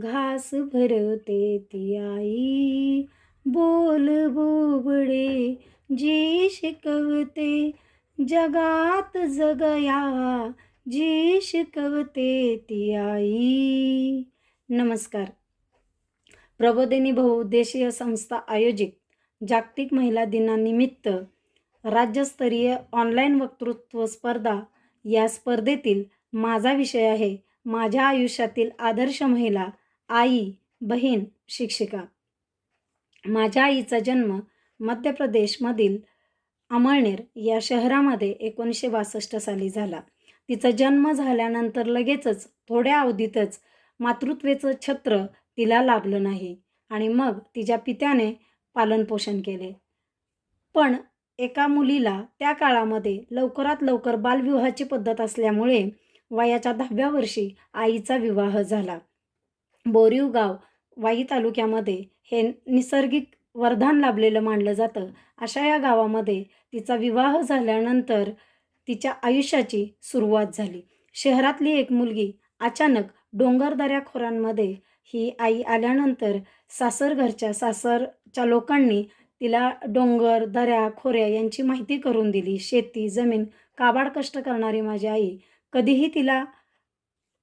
घास भरवते ती आई. बोल बोबडे जी शिकवते जगात जगया जी शिकवते ती आई. नमस्कार. प्रबोधिनी बहुउद्देशीय संस्था आयोजित जागतिक महिला दिनानिमित्त राज्यस्तरीय ऑनलाईन वक्तृत्व स्पर्धा या स्पर्धेतील माझा विषय आहे माझ्या आयुष्यातील आदर्श महिला आई बहीण शिक्षिका. माझ्या आईचा जन्म मध्य प्रदेशमधील अमळनेर या शहरामध्ये एकोणीसशे बासष्ट साली झाला. तिचा जन्म झाल्यानंतर लगेचच थोड्या अवधीतच मातृत्वेचं छत्र तिला लाभलं नाही आणि मग तिच्या पित्याने पालनपोषण केले. पण एका मुलीला त्या काळामध्ये लवकरात लवकर बालविवाहाची पद्धत असल्यामुळे वयाच्या दहाव्या वर्षी आईचा विवाह झाला. बोरीव गाव वाई तालुक्यामध्ये हे निसर्गिक वरदान लाभलेलं मानलं जातं. अशा या गावामध्ये तिचा विवाह झाल्यानंतर तिच्या आयुष्याची सुरुवात झाली. शहरातली एक मुलगी अचानक डोंगरदऱ्या खोरांमध्ये ही आई आल्यानंतर सासरघरच्या सासरच्या लोकांनी तिला डोंगर दऱ्या खोऱ्या यांची माहिती करून दिली. शेती जमीन काबाड कष्ट करणारी माझी आई कधीही तिला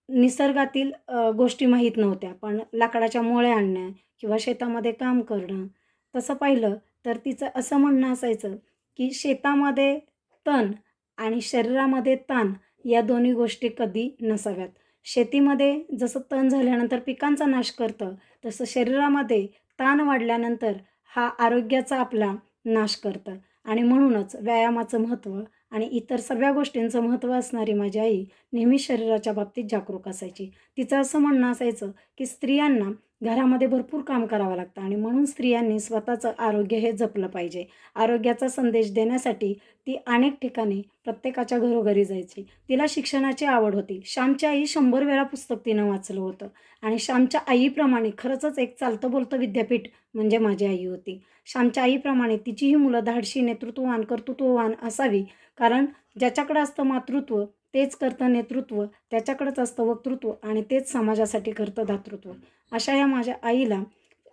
निसर्गातील गोष्टी माहीत नव्हत्या. पण लाकडाच्या मोळ्या आणणं किंवा शेतामध्ये काम करणं तसं पाहिलं तर तिचं असं म्हणणं असायचं की शेतामध्ये तण आणि शरीरामध्ये ताण या दोन्ही गोष्टी कधी नसाव्यात. शेतीमध्ये जसं तण झाल्यानंतर पिकांचा नाश करतं तसं शरीरामध्ये ताण वाढल्यानंतर हा आरोग्याचा आपला नाश करतं. आणि म्हणूनच व्यायामाचं महत्त्व आणि इतर सगळ्या गोष्टींचं महत्त्व असणारी माझी आई नेहमी शरीराच्या बाबतीत जागरूक असायची. तिचं असं म्हणणं असायचं की स्त्रियांना घरामध्ये भरपूर काम करावं लागतं आणि म्हणून स्त्रियांनी स्वतःचं आरोग्य हे जपलं पाहिजे. आरोग्याचा संदेश देण्यासाठी ती अनेक ठिकाणी प्रत्येकाच्या घरोघरी जायची. तिला शिक्षणाची आवड होती. श्यामच्या आई शंभर वेळा पुस्तक तिनं वाचलं होतं. आणि श्यामच्या आईप्रमाणे खरंचच एक चालतं बोलतं विद्यापीठ म्हणजे माझी आई होती. श्यामच्या आईप्रमाणे तिचीही मुलं धाडशी नेतृत्ववान कर्तृत्ववान असावी. कारण ज्याच्याकडं असतं मातृत्व तेच करतं नेतृत्व त्याच्याकडंच असतं वक्तृत्व आणि तेच समाजासाठी करतं धातृत्व. अशा या माझ्या आईला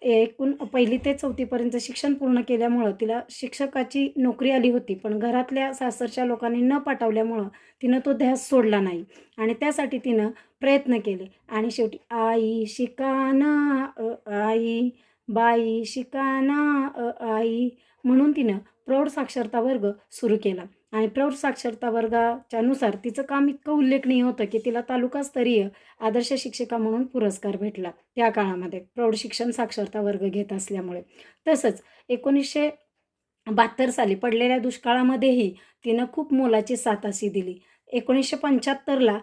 एकूण पहिली ते चौथीपर्यंत शिक्षण पूर्ण केल्यामुळं तिला शिक्षकाची नोकरी आली होती पण घरातल्या सासरच्या लोकांनी न पाठवल्यामुळं तिनं तो ध्यास सोडला नाही आणि त्यासाठी तिनं प्रयत्न केले. आणि शेवटी आई शिकाना आई बाई शिकाना आई म्हणून तिनं प्रौढ साक्षरता वर्ग सुरू केला. आणि प्रौढ साक्षरता वर्गाच्यानुसार तिचं काम इतकं उल्लेखनीय होतं की तिला तालुकास्तरीय आदर्श शिक्षिका म्हणून पुरस्कार भेटला त्या काळामध्ये. प्रौढ शिक्षण साक्षरता वर्ग घेत असल्यामुळे. तसंच एकोणीसशे बहात्तर साली पडलेल्या दुष्काळामध्येही तिनं खूप मोलाची साथ अशी दिली. एकोणीसशे पंच्याहत्तरला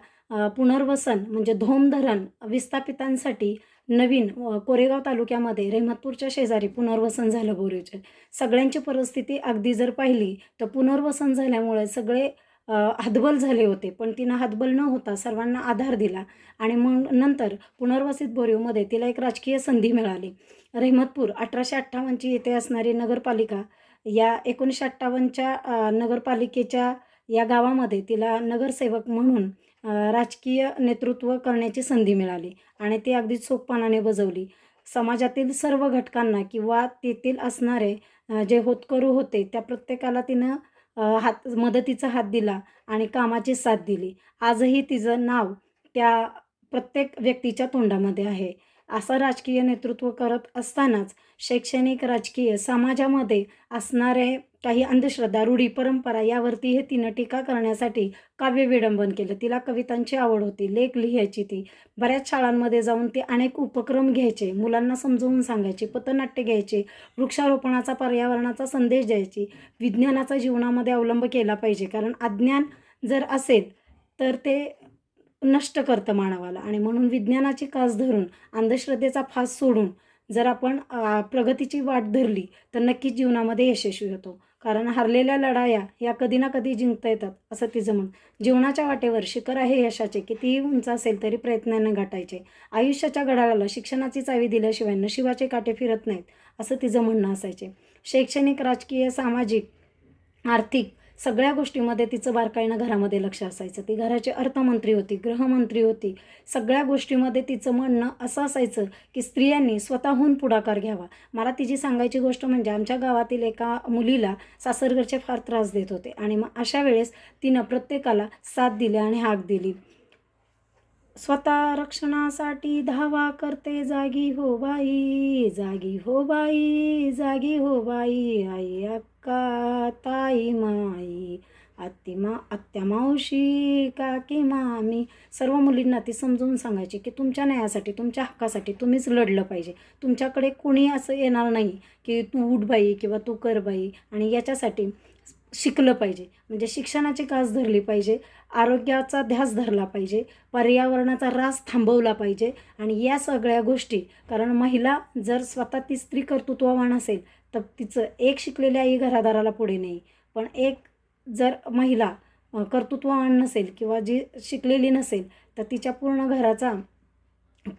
पुनर्वसन म्हणजे धोम धरण विस्थापितांसाठी नवीन कोरेगाव तालुक्यामध्ये रेहमतपूरच्या शेजारी पुनर्वसन झालं बोरीचे सगळ्यांची परिस्थिती अगदी जर पाहिली तर पुनर्वसन झाल्यामुळे सगळे हातबल झाले होते पण तिनं हातबल न होता सर्वांना आधार दिला आणि मग नंतर पुनर्वसित बोरीवमध्ये तिला एक राजकीय संधी मिळाली. रेहमतपूर अठराशे अठ्ठावन्नची येथे असणारी नगरपालिका या एकोणीसशे अठ्ठावन्नच्या नगरपालिकेच्या या गावामध्ये तिला नगरसेवक म्हणून राजकीय नेतृत्व करण्याची संधी मिळाली आणि ती अगदी सोपपणाने बजवली. समाजातील सर्व घटकांना किंवा तेथील असणारे जे होतकरू होते त्या प्रत्येकाला तिनं हात मदतीचा हात दिला आणि कामाची साथ दिली. आजही तिचं नाव त्या प्रत्येक व्यक्तीच्या तोंडामध्ये आहे. असं राजकीय नेतृत्व करत असतानाच शैक्षणिक राजकीय समाजामध्ये असणारे काही अंधश्रद्धा रूढी परंपरा यावरती हे तिनं टीका करण्यासाठी काव्य विडंबन केलं. तिला कवितांची आवड होती लेख लिहायची ती. बऱ्याच शाळांमध्ये जाऊन ती अनेक उपक्रम घ्यायचे मुलांना समजवून सांगायचे पथनाट्य घ्यायचे वृक्षारोपणाचा पर्यावरणाचा संदेश द्यायची विज्ञानाचा जीवनामध्ये अवलंब केला पाहिजे. कारण अज्ञान जर असेल तर ते नष्ट करतं मानवाला. आणि म्हणून विज्ञानाची कास धरून अंधश्रद्धेचा फास सोडून जर आपण प्रगतीची वाट धरली तर नक्कीच जीवनामध्ये यशस्वी होतो. कारण हरलेल्या लढाया या कधी ना कधी जिंकता येतात असं तिचं म्हण जीवनाच्या वाटेवर शिखर आहे यशाचे कितीही उंच असेल तरी प्रयत्नाने गाठायचे. आयुष्याच्या घड्याळाला शिक्षणाची चावी दिल्याशिवाय नशिबाचे काटे फिरत नाहीत असं तिचं म्हणणं असायचे. शैक्षणिक राजकीय सामाजिक आर्थिक सगळ्या गोष्टीमध्ये तिचं बारकाईनं घरामध्ये लक्ष असायचं. ती घराची अर्थमंत्री होती गृहमंत्री होती. सगळ्या गोष्टीमध्ये तिचं म्हणणं असं असायचं की स्त्रियांनी स्वतःहून पुढाकार घ्यावा. मला तिची सांगायची गोष्ट म्हणजे आमच्या गावातील एका मुलीला सासरगरचे फार त्रास देत होते आणि मग अशा वेळेस तिनं प्रत्येकाला साथ दिली आणि हाक दिली. स्वतः रक्षणासाठी धावा करते जागी हो बाई जागी हो बाई जागी हो बाई आई अक्का ताई माई आत्ती मा आत्या मावशी काकी मामी सर्व मुलींना ती समजून सांगायची की तुमच्या न्यायासाठी तुमच्या हक्कासाठी तुम्हीच लढलं पाहिजे. तुमच्याकडे कुणी असं येणार नाही की तू उठ बाई किंवा तू कर बाई. आणि याच्यासाठी शिकलं पाहिजे. म्हणजे शिक्षणाची कास धरली पाहिजे आरोग्याचा ध्यास धरला पाहिजे पर्यावरणाचा ऱ्हास थांबवला पाहिजे आणि या सगळ्या गोष्टी कारण महिला जर स्वतः ती स्त्री कर्तृत्ववान असेल तर तिचं एक शिकलेली आई घरादाराला पुढे नाही. पण एक जर महिला कर्तृत्ववान नसेल किंवा जी शिकलेली नसेल तर तिच्या पूर्ण घराचा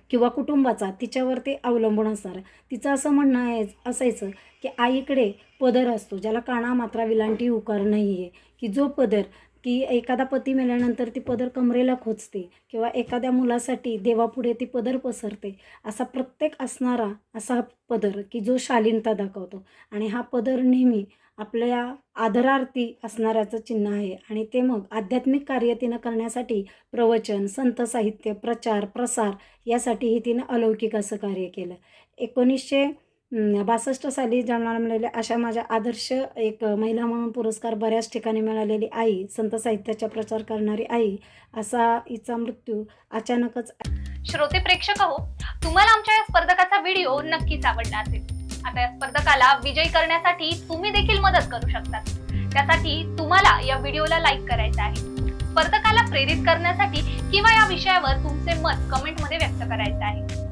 किंवा कुटुंबाचा तिच्यावरती अवलंबून असणार. तिचं असं म्हणणं आहे असायचं की आईकडे पदर असतो ज्याला काना मात्रा विलांटी उकार नाही आहे की जो पदर की एखादा पती मेल्यानंतर ती पदर कमरेला खोचते किंवा एखाद्या मुलासाठी देवापुढे ती पदर पसरते असा प्रत्येक असणारा असा पदर की जो शालीनता दाखवतो. आणि हा पदर नेहमी आपल्या आदरार्थी असणाऱ्याचं चिन्ह आहे. आणि ते मग आध्यात्मिक कार्य तिनं करण्यासाठी प्रवचन संत साहित्य प्रचार प्रसार यासाठीही तिनं अलौकिक असं कार्य केलं. एकोणीसशे बासष्ट साली जन्माला अशा माझ्या आदर्श एक महिला म्हणून पुरस्कार बऱ्याच ठिकाणी मिळालेली आई संत साहित्याचा प्रचार करणारी आई असा हिचा मृत्यू अचानकच श्रोते प्रेक्षक हो तुम्हाला आमच्या या स्पर्धकाचा व्हिडिओ नक्कीच आवडला असेल. आता या स्पर्धकाला विजयी करण्यासाठी तुम्ही देखील मदत करू शकता. त्यासाठी तुम्हाला या व्हिडिओला लाईक करायचं आहे. स्पर्धकाला प्रेरित करण्यासाठी किंवा या विषयावर तुमचे मत कमेंटमध्ये व्यक्त करायचं आहे.